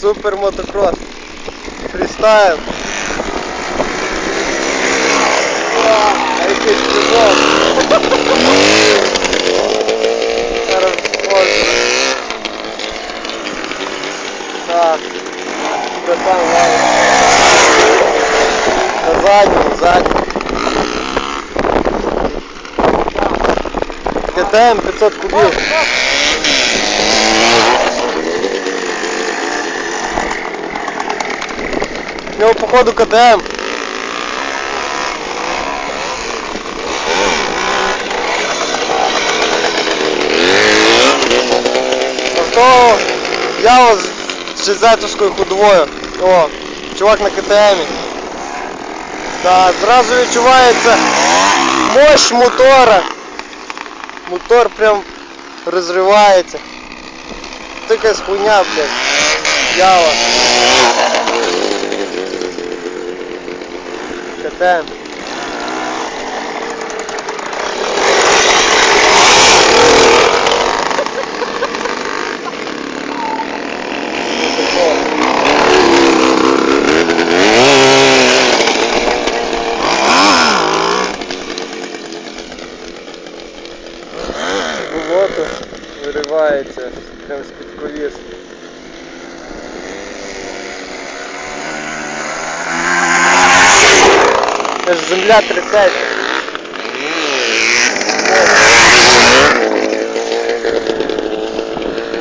Супер мотокрос. Фрістайл. Вау, а який стрибок. Зараз можна. Так. Де ладно. На задньому, задньому. КТМ 500 кубів. Нього походу КТМ. Авто ява з шизетовською ходовою. О, чувак на КТМі. Так, зразу відчувається мощь мотора. Мотор прям розривається. Така хуйня, блядь. Ява. КТМ. Болото виривається прямо з-під коліс. Аж земля трясеться.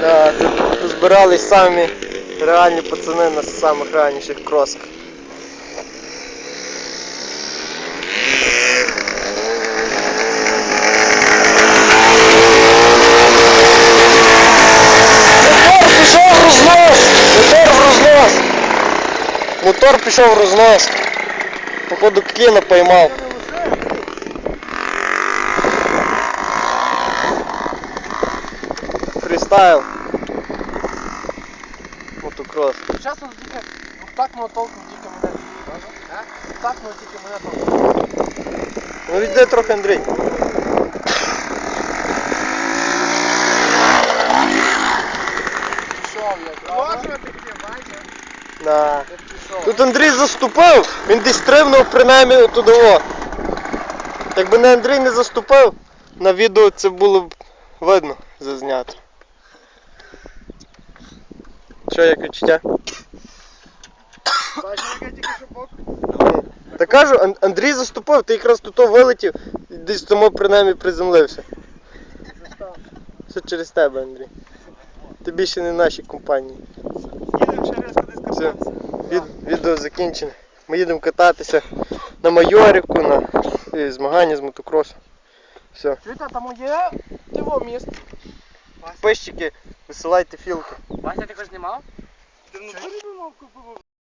Да, тут збирались самі реальні пацани на самих ранніших кросах. Мотор пішов в рознос! Мотор в рознос! Мотор пішов в рознос. Походу кліна поймав. Фрістайл. Мотокрос. Чесно, тільки двохтактного толком тільки мене. Двохтактного тільки мене толком. Ну відійди трохи Андрій. Пішов я, правда? Да. Я пішов. Тут Андрій заступив, він десь стрибнув принаймні туди. Якби не Андрій не заступив, на відео це було б видно зазнято. Що, як відчуття? Та кажу, Ан- Андрій заступив, ти якраз тут вилетів, і десь тому принаймні приземлився. Все через тебе, Андрій. Ти більше не в нашій компанії. Їдемо ще резко десь Все, від, відео закінчене. Ми їдемо кататися на майоріку, на змагання з мотокросу. Все. Чуєте, там є тиво міст. Пищики, висилайте філки. Вася, ти також знімав? Ти внутрі би мав купив